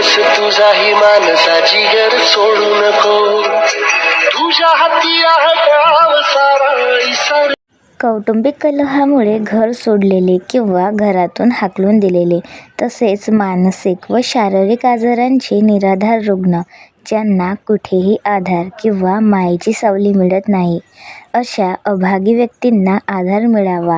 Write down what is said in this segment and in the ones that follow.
दिवस तुझाही माणसाची घर सोडू नको. तुझ्या हाती आहे सारा कौटुंबिक कलहामुळे घर सोडलेले किंवा घरातून हाकलून दिलेले तसेच मानसिक व शारीरिक आजारांचे निराधार रुग्ण ज्यांना कुठेही आधार किंवा मायेची सावली मिळत नाही. अशा अभागी व्यक्तींना आधार मिळावा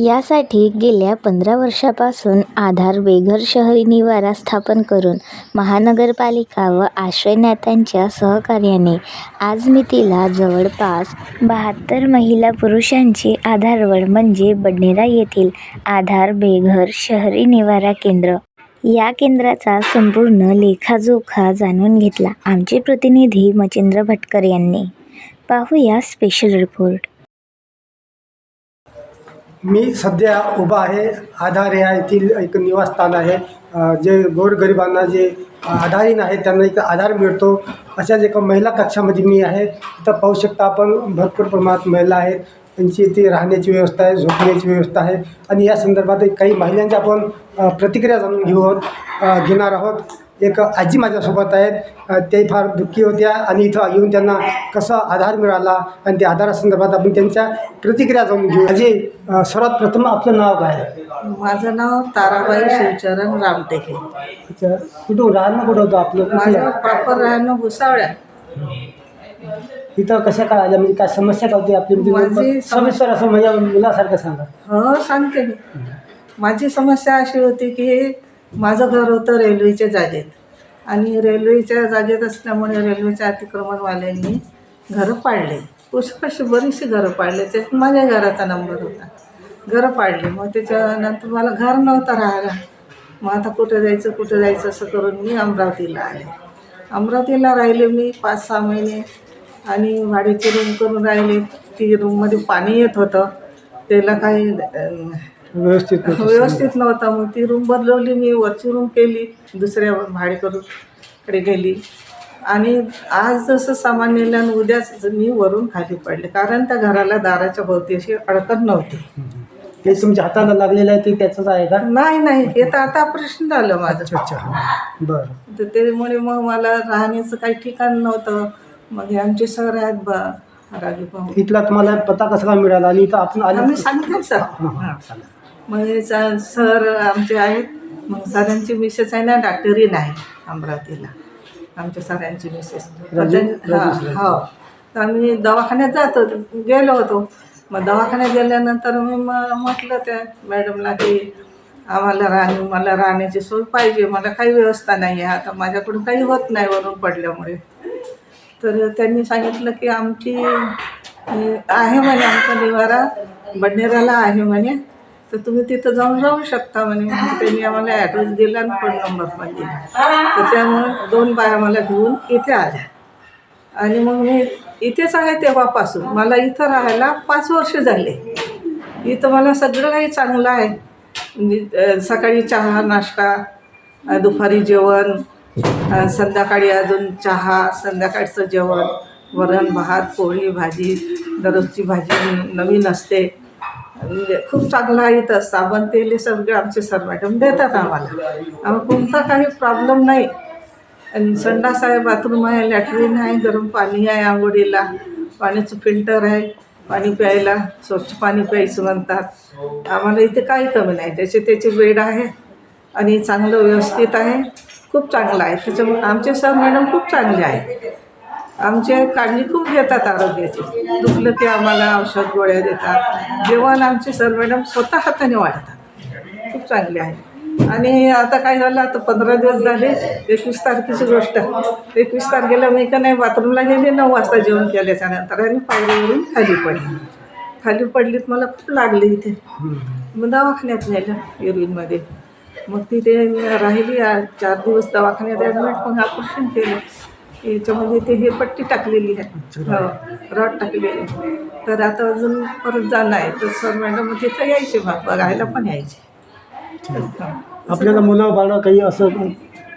यासाठी गेल्या पंधरा वर्षापासून आधार बेघर शहरी निवारा स्थापन करून महानगरपालिका व आश्रयदात्यांच्या सहकार्याने आज मितीला जवळपास बहात्तर महिला पुरुषांची आधारवड म्हणजे बडनेरा येथील आधार बेघर शहरी निवारा केंद्र. या केंद्राचा संपूर्ण लेखाजोखा जाणून घेतला आमचे प्रतिनिधी मचिंद्र भटकर यांनी. पाहूया स्पेशल रिपोर्ट मी सध्या उभा आहे. आधार या येथील एक निवासस्थान आहे. जे गोरगरिबांना जे आधारहीन आहेत त्यांना एक आधार मिळतो. अशाच एका महिला कक्षामध्ये मी आहे. इथं पाहू शकता आपण भरपूर प्रमाणात महिला आहेत. त्यांची इथे राहण्याची व्यवस्था आहे झोपण्याची व्यवस्था आहे. आणि या संदर्भात काही महिलांच्या आपण प्रतिक्रिया जाणून घेऊ घेणार आहोत. एक आजी माझ्यासोबत आहेत. ते फार दुःखी होत्या आणि इथं येऊन त्यांना कसा आधार मिळाला आणि त्या आधारासंदर्भात आपण त्यांच्या प्रतिक्रिया जाणून घेऊ. आजी सर्वात प्रथम आपलं नाव काय? आहे माझं नाव ताराबाई शिवचरण रामटेके. अच्छा कुठं राहणं कुठं होतं आपलं? माझं? प्रॉपर राहणं भुसावळ्या इथं कशा काय आल्या? म्हणजे काय समस्या काय होती आपली? माझी म्हणजे सविस्तर असं माझ्या मुलासारखं सांगा. हो सांगते मी. माझी समस्या अशी होती की माझं घर होतं रेल्वेच्या जागेत. आणि रेल्वेच्या जागेत असल्यामुळे रेल्वेच्या अतिक्रमणवाल्यांनी घरं पाडले. पुष्कळशी बरीचशी घरं पाडले. त्यात माझ्या घराचा नंबर होता. घरं पाडले. मग त्याच्यानंतर मला घर नव्हतं राहायला. मग आता कुठं जायचं कुठं जायचं असं करून मी अमरावतीला आले. अमरावतीला राहिले मी पाच सहा महिने. आणि भाडीची रूम करून राहिले. ती रूममध्ये पाणी येत होतं. त्याला काही व्यवस्थित नव्हतं. व्यवस्थित नव्हता. मग ती रूम बदलवली मी वरची रूम केली दुसऱ्या भाडेकरूकडे गेली. आणि आज जसं सामान नेलं आणि उद्याच मी वरून खाली पडले. कारण त्या घराला दाराच्या भोवती अशी अडकत नव्हती. हे तुमच्या हाताला लागलेलं आहे ते त्याचंच आहे का? नाही नाही. हे तर आता ऑपरेशन झालं माझं. अच्छा बरं. तर त्यामुळे मग मला राहण्याचं काही ठिकाण नव्हतं. मग हे आमचे सर आहेत बा राजू भाऊ. इथला तुम्हाला पत्ता कसा काय मिळाला? आणि इथं आपण आले आम्ही सांगितलं सर. हां मग स- सर आमचे आहेत. मग सरांची मिसेस आहे ना डॉक्टरी नाही अमरावतीला. आमच्या सरांची मिसेस. हां. हो. तर आम्ही दवाखान्यात जात. होतो गेलो होतो. मग दवाखान्यात गेल्यानंतर मी मग म्हटलं त्या मॅडमला की आम्हाला राहणे मला राहण्याची सोय पाहिजे. मला काही व्यवस्था नाही आहे आता माझ्याकडून काही होत नाही वरून पडल्यामुळे. तर त्यांनी सांगितलं की आमची आहे म्हणे आमचा निवारा. बडनेराला आहे म्हणे. तर तुम्ही तिथं जाऊन राहू शकता म्हणे. मग त्यांनी आम्हाला ॲड्रेस दिला आणि फोन नंबर पण दिला. तर त्यामुळे दोन बाया मला घेऊन इथे आल्या. आणि मग मी इथेच आहे तेव्हापासून. मला इथं राहायला पाच वर्ष झाले. इथं मला सगळं काही चांगलं आहे. म्हणजे सकाळी चहा नाश्ता दुपारी जेवण संध्याकाळी अजून चहा संध्याकाळचं जेवण वरण भात पोळी भाजी दररोजची भाजी नवीन असते. खूप चांगलं आहे इथं साबण तेल सगळे आमचे सर मॅडम देतात आम्हाला. आम्हाला कोणता काही प्रॉब्लेम नाही. आणि संडास आहे बाथरूम आहे लॅट्रिन आहे गरम पाणी आहे आंघोळीला पाण्याचं फिल्टर आहे पाणी प्यायला स्वच्छ पाणी प्यायचं म्हणतात. आम्हाला इथे काही कमी नाही. त्याचे त्याचे बेड आहे आणि चांगलं व्यवस्थित आहे. खूप चांगलं आहे. त्याच्यामुळे आमचे सर मॅडम खूप चांगले आहेत. आमचे काळजी खूप घेतात आरोग्याची. दुखलं की आम्हाला औषध गोळ्या देतात. जेवण आमचे सर मॅडम स्वतः हाताने वाढतात. खूप चांगले आहे. आणि आता काय झालं आता पंधरा दिवस झाले एकवीस तारखेची गोष्ट. एकवीस तारखेला मी का नाही बाथरूमला गेले नऊ वाजता जेवण केल्याच्यानंतर आणि पायरीवरून खाली पडली. खाली पडलीत मला खूप लागले इथे. मग दवाखान्यात नेलं एरवीनमध्ये मग तिथे राहिली चार दिवस दवाखान्यात ॲडमिट मग ऑपरेशन केलं. याच्यामध्ये ते हे पट्टी टाकलेली आहे. हो रॉड टाकलेली. तर आता अजून परत जाणं आहे. तर सर मॅडम तिथं यायचे बघायला पण यायचे. आपल्याला मुलं बाळं काही असं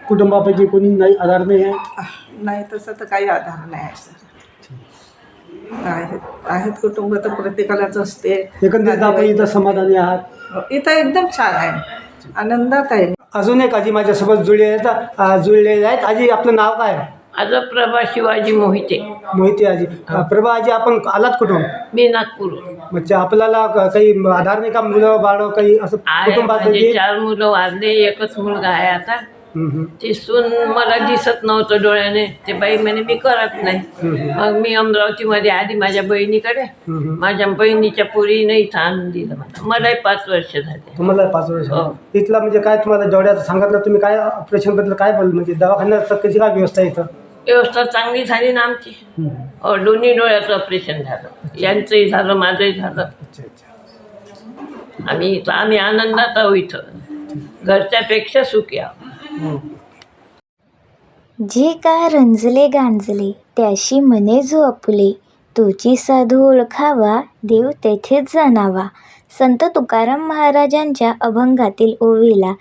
कुटुंबापैकी कोणी नाही आधार नाही आहे? नाही तसं तर काही आधार नाही आहे सर. आहेत आहेत कुटुंब तर प्रत्येकालाच असते. एकंदरीत आपण इथं समाधानी आहात? इथं एकदम छान आहे. आनंदात आहे. अजून एक आजी माझ्यासोबत जुळले आहेत. जुळलेले आहेत. आजी आपलं नाव काय आहे? माझं प्रभा शिवाजी मोहिते. मोहिती आजी. प्रभा आजी आपण आलात कुठून? मी नागपूर म्हणजे आपल्याला क- काही आधार नाही का? मुलं बाळ काही असं आहे कुटुंबात म्हणजे चार मुलं वारले एकच मुलगा आहे आता. हम्म, हम्म. ते सून मला दिसत नव्हतं डोळ्याने. ते बाई म्हणे मी करत नाही. मग मी अमरावतीमध्ये आली माझ्या बहिणीकडे. हम्म. माझ्या बहिणीच्या पुरीने इथं आणून दिलं मला. मलाही पाच वर्ष झाले. तुम्हाला पाच वर्ष हो. इथला म्हणजे काय तुम्हाला डोळ्याचं सांगितलं तुम्ही काय ऑपरेशनबद्दल काय बोल म्हणजे दवाखान्यात कशी काय व्यवस्था आहे इथं? व्यवस्था चांगली झाली ना आमची. हो दोन्ही डोळ्याचं ऑपरेशन झालं. यांचंही झालं माझंही झालं. अच्छा अच्छा. आम्ही इथं आम्ही आनंदात आहोत इथं. घरच्यापेक्षा सुखी हम्म. जे का रंजले गांजले त्याशी मने जो आपुले तोची साधू ओळखावा देव तेथेच जाणावा. संत तुकाराम महाराजांच्या अभंगातील ओवीला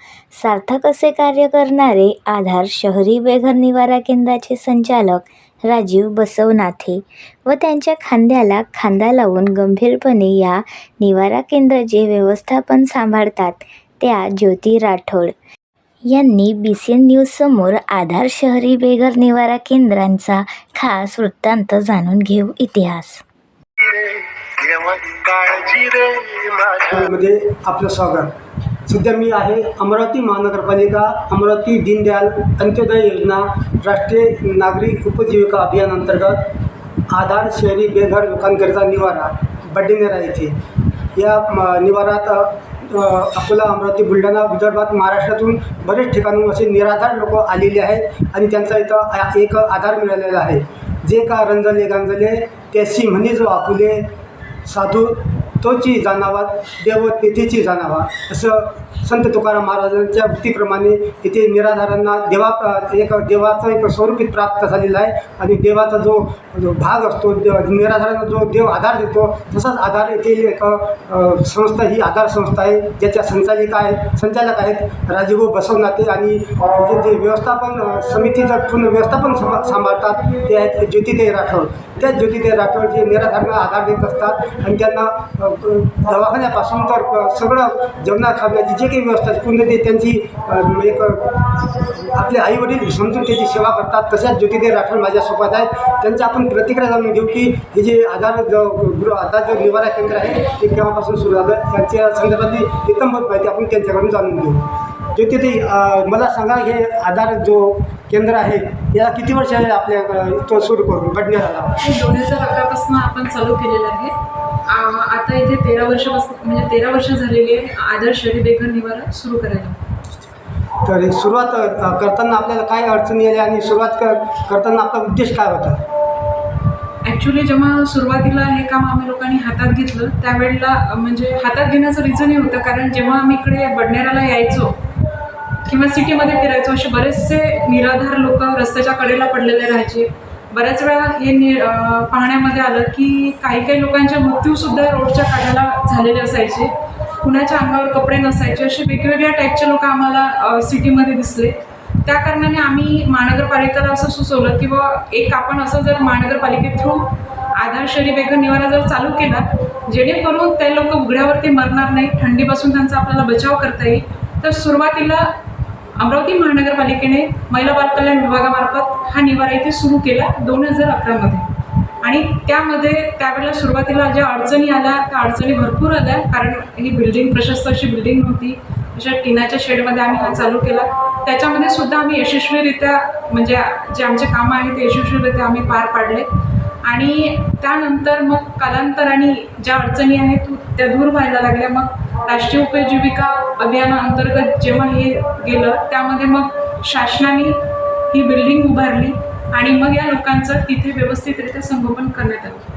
सार्थक असे कार्य करणारे आधार शहरी बेघर निवारा केंद्राचे संचालक राजीव बसवनाथे व त्यांच्या खांद्याला खांदा लावून गंभीरपणे या निवारा केंद्राचे व्यवस्थापन सांभाळतात त्या ज्योती राठोड. यांनी बी सी एन न्यूजसमोर आधार शहरी बेघर निवारा केंद्रांचा खास वृत्तांत जाणून घेऊ इतिहास. काळजी रे मध्ये आपलं स्वागत. सध्या मी आहे अमरावती महानगरपालिका अमरावती दीनदयाल अंत्योदय योजना राष्ट्रीय नागरी उपजीविका अभियान अंतर्गत आधार शहरी बेघर लोकांकरिता निवारा बड्डेनेरा येथे. या निवारात अकोला अमरावती बुलढाणा विदर्भात महाराष्ट्रातून बरेच ठिकाणून असे निराधार लोक आलेले आहेत आणि त्यांचा इथं एक आधार मिळालेला आहे. जे का रंजले गांजले त्याशी म्हणे जो आपुले साधू तोची जाणावा देव तेथेची जाणावा असं संत तुकाराम महाराजांच्या वृत्तीप्रमाणे इथे निराधारांना देवा एक देवाचं एक स्वरूपीत प्राप्त झालेलं आहे. आणि देवाचा जो जो भाग असतो देव निराधारांना जो देव आधार देतो तसाच आधार येथील एक संस्था ही आधार संस्था आहे. ज्याच्या संचालिका आहेत संचालक आहेत राजीव बसवनाथे आणि जे व्यवस्थापन समितीचं पूर्ण व्यवस्थापन सांभाळतात ते आहेत ज्योतिताई राठोड. त्याच ज्योतिते राठोड जे निराधारांना आधार देत असतात. आणि त्यांना दवाखान्यापासून तर सगळं जेवणा खाण्याची जे काही व्यवस्था आहे पूर्ण ते त्यांची एक आपले आईवडील समजून त्याची सेवा करतात. तशाच ज्योतिते राठोड माझ्यासोबत आहेत. त्यांच्या आपण प्रतिक्रिया जाणून घेऊ की हे जे आधार जो गृह आधार जो निवारा केंद्र आहे ते केव्हापासून सुरू झालं? त्यांच्या संदर्भातली इतंभूत माहिती आपण त्यांच्याकडून जाणून घेऊ. ज्योतिताई मला सांगा हे आधार जो केंद्र आहे. याला किती वर्ष आहे आपल्या तो सुरू करून हे दोन हजार अकरापासून आपण चालू केलेलं आहे. आता इथे तेरा वर्षापासून म्हणजे तेरा वर्ष झालेली आहे. आदर्श बेघर निवारा सुरू करायला. तर सुरुवात करताना आपल्याला काय अडचणी आल्या आणि सुरुवात कर करताना आपला उद्देश काय होता? ॲक्च्युली जेव्हा सुरुवातीला हे काम आम्ही लोकांनी हातात घेतलं त्यावेळेला म्हणजे हातात घेण्याचं रिझन हे होतं. कारण जेव्हा आम्ही इकडे बडनेराला यायचो किंवा सिटीमध्ये फिरायचो असे बरेचसे निराधार लोक रस्त्याच्या कडेला पडलेले राहायचे. बऱ्याच वेळा हे नि पाहण्यामध्ये आलं की काही काही लोकांचे मृत्यूसुद्धा रोडच्या काढायला झालेले असायचे. कुणाच्या अंगावर कपडे नसायचे असे वेगवेगळ्या टाईपचे लोक आम्हाला सिटीमध्ये दिसले. त्या कारणाने आम्ही महानगरपालिकेला असं सुचवलं की बा एक आपण असं जर महानगरपालिके थ्रू आधार शहरी बेघर निवारा जर चालू केला जेणेकरून ते लोक उघड्यावरती मरणार नाही थंडीपासून त्यांचा आपल्याला बचाव करता येईल. तर सुरुवातीला अमरावती महानगरपालिकेने महिला बाल कल्याण विभागामार्फत हा निवारा इथे सुरू केला दोन हजार अकरामध्ये. आणि त्यामध्ये त्यावेळेला सुरुवातीला ज्या अडचणी आल्या त्या अडचणी भरपूर आल्या. कारण ही बिल्डिंग प्रशस्त अशी बिल्डिंग नव्हती. अशा टिनाच्या शेडमध्ये आम्ही हा चालू केला. त्याच्यामध्ये सुद्धा आम्ही यशस्वीरित्या म्हणजे जे आमचे कामं आहेत ते यशस्वीरित्या आम्ही पार पाडले. आणि त्यानंतर मग कालांतराने ज्या अडचणी आहेत त्या दूर व्हायला लागल्या. मग राष्ट्रीय उपजीविका अभियानाअंतर्गत जेव्हा हे गेलं त्यामध्ये मग शासनाने ही बिल्डिंग उभारली आणि मग या लोकांचं तिथे व्यवस्थितरित्या संगोपन करण्यात आलं.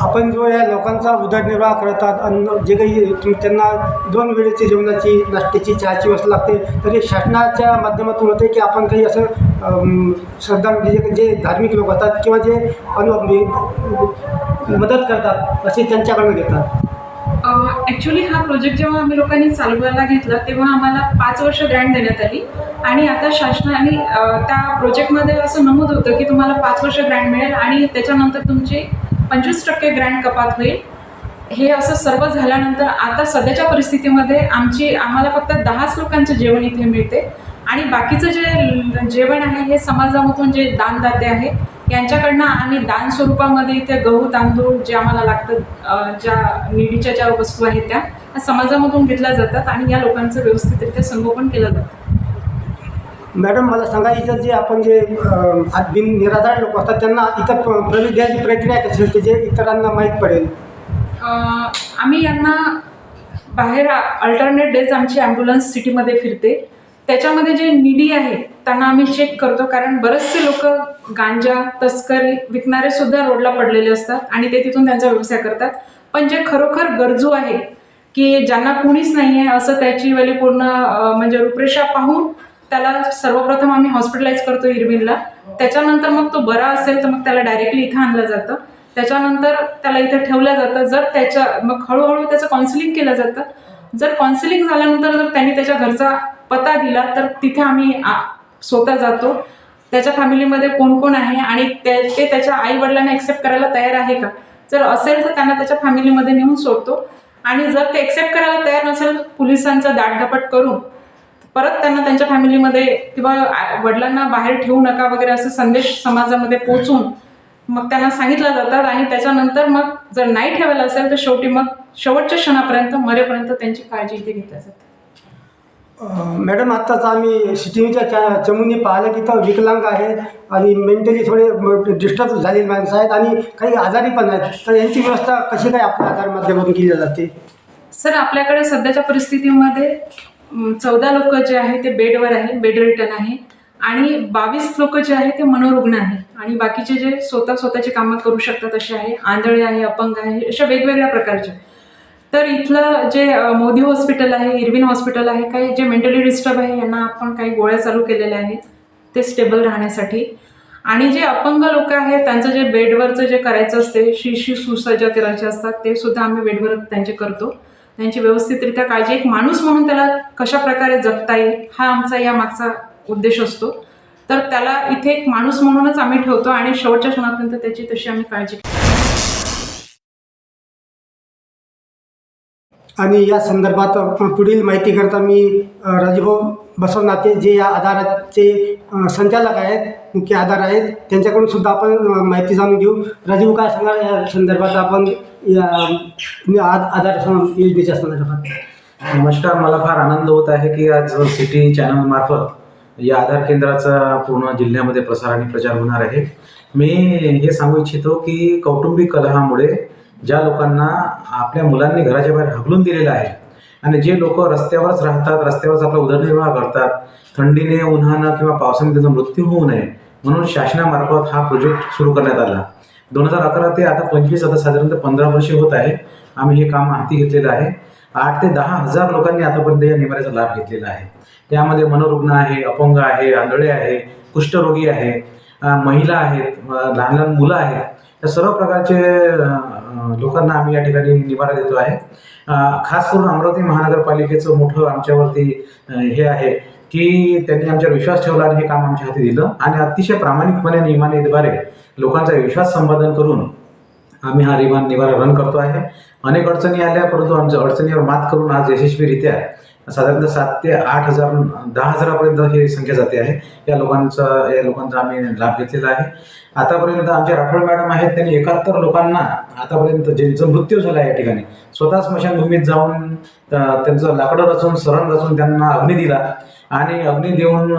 आपण जो या लोकांचा उदरनिर्वाह करतात अन्न जे काही त्यांना दोन वेळेची जेवणाची नाश्त्याची चहाची व्यवस्था लागते तरी शासनाच्या माध्यमातून होते की आपण काही असं श्रद्धा जे जे धार्मिक लोक असतात किंवा जे अनु मदत करतात असे त्यांच्याकडून घेतात? ॲक्च्युली हा प्रोजेक्ट जेव्हा आम्ही लोकांनी चालवायला घेतला तेव्हा आम्हाला पाच वर्ष ग्रँट देण्यात आली. आणि आता शासनाने त्या प्रोजेक्टमध्ये असं नमूद होतं की तुम्हाला पाच वर्ष ग्रँट मिळेल आणि त्याच्यानंतर तुमची पंचवीस टक्के ग्रँट कपात होईल. हे असं सर्व झाल्यानंतर आता सध्याच्या परिस्थितीमध्ये आमची आम्हाला फक्त दहाच लोकांचं जेवण इथे मिळते. आणि बाकीचं जे जेवण आहे हे समाजामधून जे दानदाते आहे यांच्याकडनं आम्ही दान स्वरूपामध्ये इथे गहू तांदूळ जे आम्हाला लागतं ज्या निडीच्या ज्या वस्तू आहेत त्या समाजामधून घेतल्या जातात आणि या लोकांचं व्यवस्थितरित्या संगोपन केलं जातं. मॅडम मला सांगा इथं जे आपण जे बिन निराधार लोक असतात त्यांना इथं प्रवेश द्यायची प्रक्रिया कशी असते जे इतरांना माहीत पडेल? आम्ही यांना बाहेर अल्टरनेट डेज आमची ॲम्ब्युलन्स सिटीमध्ये फिरते. त्याच्यामध्ये जे निडी आहे त्यांना आम्ही चेक करतो. कारण बरेचसे लोक गांजा तस्करी विकणारे सुद्धा रोडला पडलेले असतात आणि ते तिथून त्यांचा व्यवसाय करतात. पण जे खरोखर गरजू आहे की ज्यांना कुणीच नाही आहे असं त्याची वाली पूर्ण म्हणजे रूपरेषा पाहून त्याला सर्वप्रथम आम्ही हॉस्पिटलाइज करतो इरविनला. त्याच्यानंतर मग तो बरा असेल तर मग त्याला डायरेक्टली इथं आणलं जातं. त्याच्यानंतर त्याला इथं ठेवलं जातं. जर त्याच्या मग हळूहळू त्याचं काउन्सिलिंग केलं जातं. जर काउन्सिलिंग झाल्यानंतर जर त्यांनी त्याच्या घरचा पत्ता दिला तर तिथे आम्ही आ- स्वतः जातो. त्याच्या फॅमिलीमध्ये कोण कोण आहे आणि ते ते त्याच्या आई वडिलांना करायला तयार आहे का? जर असेल तर त्यांना त्याच्या फॅमिलीमध्ये नेऊन सोडतो. आणि जर ते ॲक्सेप्ट करायला तयार नसेल पोलिसांचा दाटधपट करून परत त्यांना त्यांच्या फॅमिलीमध्ये किंवा वडिलांना बाहेर ठेवू नका वगैरे असं संदेश समाजामध्ये पोचून मग त्यांना सांगितलं जातात. आणि त्याच्यानंतर मग जर नाही ठेवायला असेल तर शेवटी मग शेवटच्या क्षणापर्यंत मरेपर्यंत त्यांची काळजी इथे घेतल्या जाते. मॅडम आत्ताच आम्ही सिटीच्या च्या चमूने पाहिलं की तर विकलांग आहेत आणि मेंटली थोडे डिस्टर्ब झालेले माणसं आहेत आणि काही आजारी पण आहेत. तर यांची व्यवस्था कशी काय आपल्या आधार माध्यमातून केली जाते? सर आपल्याकडे सध्याच्या परिस्थितीमध्ये चौदा लोक जे आहे ते बेडवर आहे बेड रिटर्न आहे आणि बावीस लोक जे आहे ते मनोरुग्ण आहे आणि बाकीचे जे स्वतः स्वतःची कामं करू शकतात असे आहे आंधळे आहे अपंग आहे अशा वेगवेगळ्या प्रकारचे. तर इथलं जे मोदी हॉस्पिटल आहे इरविन हॉस्पिटल आहे काही जे मेंटली डिस्टर्ब आहे यांना आपण काही गोळ्या चालू केलेल्या आहेत ते स्टेबल राहण्यासाठी. आणि जे अपंग लोक आहेत त्यांचं जे बेडवरचं जे करायचं असते शिशी सुसज्जा करायचे असतात ते सुद्धा आम्ही बेडवर त्यांचे करतो. त्यांची व्यवस्थितरित्या काळजी एक माणूस म्हणून त्याला कशा प्रकारे जगता येईल हा आमचा या मागचा उद्देश असतो. तर त्याला इथे एक माणूस म्हणूनच आम्ही ठेवतो आणि शेवटच्या क्षणापर्यंत त्याची तशी आम्ही काळजी आणि या संदर्भात पुढील माहितीकरता मी अ, राजभाऊ बसवनाते जे या आधाराचे संचालक आहेत मुख्य आधार आहेत त्यांच्याकडून सुद्धा आपण माहिती जाणून घेऊ. राजीव काय सांगाल या संदर्भात आपण या आधार योजनेच्या संदर्भात? नमस्कार मला फार आनंद होत आहे की आज सिटी चॅनलमार्फत या आधार केंद्राचा पूर्ण जिल्ह्यामध्ये प्रसार आणि प्रचार होणार आहे. मी हे सांगू इच्छितो की कौटुंबिक कलहामुळे ज्या लोकांना आपल्या मुलांनी घराच्या बाहेर हकलून दिलेलं आहे आणि जे लोक रस्त्यावरच राहतात रस्त्यावरच आपला उदरनिर्वाह करतात थंडीने उन्हानं किंवा पावसाने त्याचा मृत्यू होऊ नये म्हणून शासनामार्फत हा प्रोजेक्ट सुरू करण्यात आला. दोन हजार अकरा ते आता पंचवीस आता साधारणतः पंधरा वर्षे होत आहे. आम्ही हे काम हाती घेतलेलं आहे. आठ ते दहा हजार लोकांनी आतापर्यंत या निवाऱ्याचा लाभ घेतलेला आहे. त्यामध्ये मनोरुग्ण आहे अपंग आहे आंधळे आहे कुष्ठरोगी आहे महिला आहेत लहान लहान मुलं आहेत. या सर्व प्रकारचे लोकांना आम्ही या ठिकाणी निवारा देतो आहे. खास करून अमरावती महानगरपालिकेचं मोठं आमच्यावरती हे आहे की त्यांनी आमच्यावर विश्वास ठेवला आणि हे काम आमच्या हाती दिलं. आणि अतिशय प्रामाणिकपणे नियमानेद्वारे लोकांचा विश्वास संपादन करून आम्ही हा रिमान निवारा रन करतो आहे. अनेक अडचणी आल्या परंतु आमच्या अडचणीवर मात करून आज यशस्वीरित्या साधारणतः सात ते आठ हजार दहा हजारापर्यंत ही संख्या जाते आहे. या लोकांचा या लोकांचा आम्ही लाभ घेतलेला आहे. आतापर्यंत आमच्या राठोड मॅडम आहेत त्यांनी एकाहत्तर लोकांना आतापर्यंत ज्यांचा मृत्यू झाला या ठिकाणी स्वतः स्मशानभूमीत जाऊन त्यांचं लाकडं रचून सरण रचून त्यांना अग्नी दिला आणि अग्नी देऊन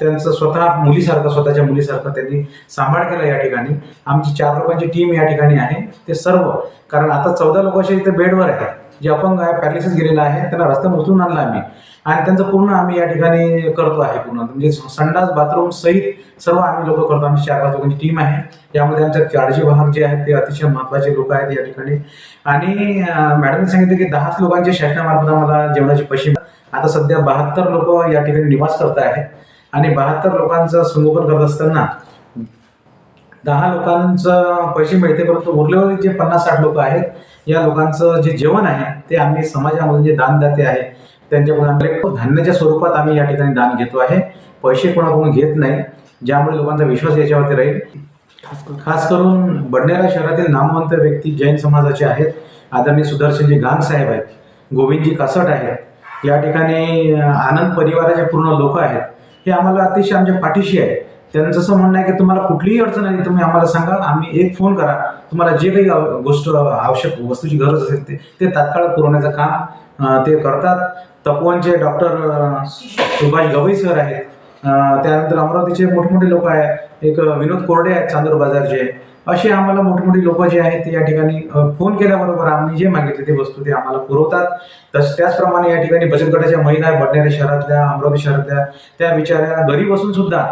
त्यांचं स्वतः मुलीसारखं स्वतःच्या मुलीसारखं त्यांनी सांभाळ केला या ठिकाणी. आमची चार लोकांची टीम या ठिकाणी आहे. ते सर्व कारण आता चौदा लोक असे इथे बेडवर आहेत. जे अपंग आहे पॅरालिसिस गेलेला आहे त्यांना रस्त्यावर उचलून आणला आम्ही. आणि त्यांचं पूर्ण आम्ही या ठिकाणी करतो आहे पूर्ण. म्हणजे संडास बाथरूम सहित सर्व आम्ही लोक करतो. आमची चार पाच लोकांची टीम आहे. यामध्ये आमच्या काळजी वाहक जे आहेत ते अतिशय महत्त्वाचे लोक आहेत या ठिकाणी. आणि मॅडमने सांगितलं की दहाच लोकांचे शासनामार्फत आम्हाला जेवणाचे पैसे आता सध्या बहात्तर लोक या ठिकाणी निवास करत आहेत आणि बहात्तर लोकांचं संगोपन करत असताना दहा लोकांचं पैसे मिळते परंतु उरलेले जे पन्नास साठ लोक आहेत या लोकांचं जे जेवण आहे ते आम्ही समाजामध्ये जे दानदाते आहे त्यांच्याकडून आम्ही धान्याच्या स्वरूपात आम्ही या ठिकाणी दान घेतो आहे. पैसे कोणाकडून घेत नाही ज्यामुळे लोकांचा विश्वास याच्यावरती राहील. खास करून बडनेरा शहरातील नामवंत व्यक्ती जैन समाजाचे आहेत. आदरणीय सुदर्शनजी गांग साहेब आहेत गोविंदजी कासट आहेत. या ठिकाणी आनंद परिवाराचे पूर्ण लोक आहेत. हे आम्हाला अतिशय आमच्या पाठीशी आहे त्यांचं असं म्हणणं आहे की तुम्हाला कुठलीही अडचण आली तुम्ही आम्हाला सांगा आम्ही एक फोन करा. तुम्हाला जे काही गोष्ट आवश्यक वस्तूची गरज असेल ते ते तात्काळ पुरवण्याचं काम ते करतात. तपोवनचे डॉक्टर सुभाष गवई सर आहेत. त्यानंतर अमरावतीचे मोठमोठे लोक आहेत. एक विनोद कोरडे आहेत चांदूर बाजारचे. असे आम्हाला मोठमोठी लोक जे आहेत ते या ठिकाणी फोन केल्याबरोबर आम्ही जे मागितले ते वस्तू ते आम्हाला पुरवतात. तस त्याचप्रमाणे या ठिकाणी बचत गटाच्या महिला बडनेरे शहरातल्या अमरावती शहरातल्या त्या बिचाऱ्या घरी बसून सुद्धा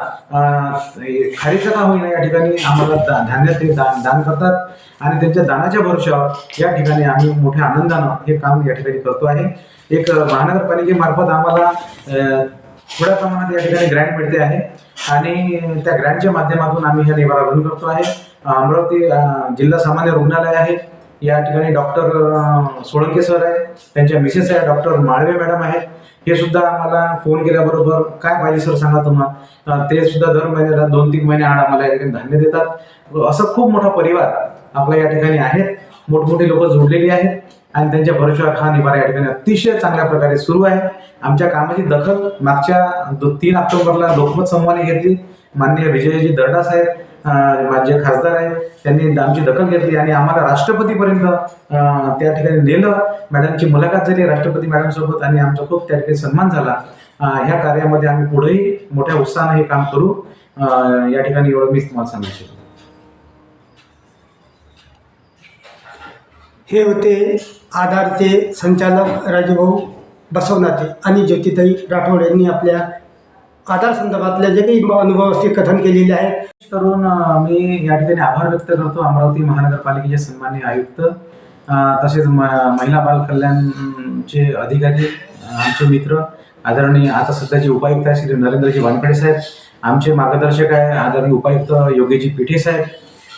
खारीचं का होईना या ठिकाणी आम्हाला धान्य ते दान दान करतात. आणि त्यांच्या दानाच्या भरोशावर या ठिकाणी आम्ही मोठ्या आनंदानं हे काम या ठिकाणी करतो आहे. एक महानगरपालिकेमार्फत आम्हाला थोड्या प्रमाणात या ठिकाणी ग्रँट मिळते आहे. आणि त्या ग्रँटच्या माध्यमातून आम्ही हा निवारा रन करतो आहे. अमरावती जिल्हा सामान्य रुग्णालय आहे. या ठिकाणी डॉक्टर सोळंके सर आहे. त्यांच्या मिसेस आहे डॉक्टर माळवे मॅडम आहेत. हे सुद्धा आम्हाला फोन केल्याबरोबर काय पाहिजे सर सांगा तुम्हाला ते सुद्धा दर महिन्याला दोन तीन महिने आड आम्हाला या ठिकाणी धान्य देतात. असं खूप मोठा परिवार आपला या ठिकाणी आहेत. मोठमोठी लोक जोडलेली आहेत आणि त्यांच्या भरोशावर हा निवारा या ठिकाणी अतिशय चांगल्या प्रकारे सुरू आहे. आमच्या कामाची दखल मागच्या दो तीन ऑक्टोबरला लोकमत संवादी घेतली. माननीय विजयजी दर्डा साहेब अं, खासदार आहेत. त्यांनी आमची दखल घेतली आणि आम्हाला राष्ट्रपतीपर्यंत त्या ठिकाणी नेलं. मॅडमची मुलाखत झाली राष्ट्रपती मॅडमसोबत आणि आमचा खूप त्या ठिकाणी सन्मान झाला. ह्या कार्यामध्ये आम्ही पुढेही मोठ्या उत्साहाने हे काम करू. या ठिकाणी एवढं मीच तुम्हाला सांगू शकतो हे होते आधारचे संचालक राजूभाऊ बसवनाथे आणि ज्योतिताई राठोड यांनी आपल्या आधार संदर्भातल्या जे काही अनुभव असतील कथन केलेले आहे. करून मी या ठिकाणी आभार व्यक्त करतो अमरावती महानगरपालिकेचे सन्मान्य आयुक्त तसेच म- महिला बाल कल्याणचे अधिकारी आमचे मित्र आदरणीय आता सध्याचे उपायुक्त आहे श्री नरेंद्रजी वानखडे साहेब आमचे मार्गदर्शक आहे आदरणीय उपायुक्त योगीजी पिठे साहेब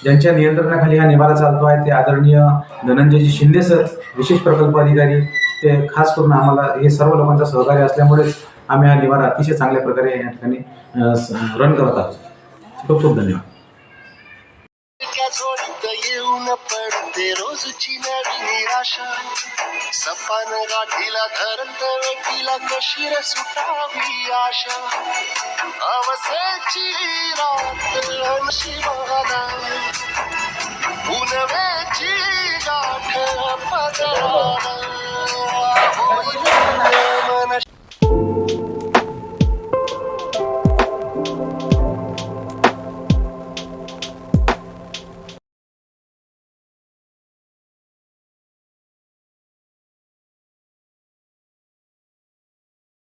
ज्यांच्या नियंत्रणाखाली हा निवारा चालतो आहे ते आदरणीय धनंजयजी शिंदे सर विशेष प्रकल्प अधिकारी ते खास करून आम्हाला हे सर्व लोकांचा सहकार्य असल्यामुळेच आम्ही हा निवारा अतिशय चांगल्या प्रकारे या ठिकाणी रन करत आहोत. खूप खूप धन्यवाद. पडते रोजची नवी निराशा. सपान गाठीला धरत वेठीला कशी रे सुटावी आशा. अवसेची रात नशिबाला. उनवेची गाठ पदराला.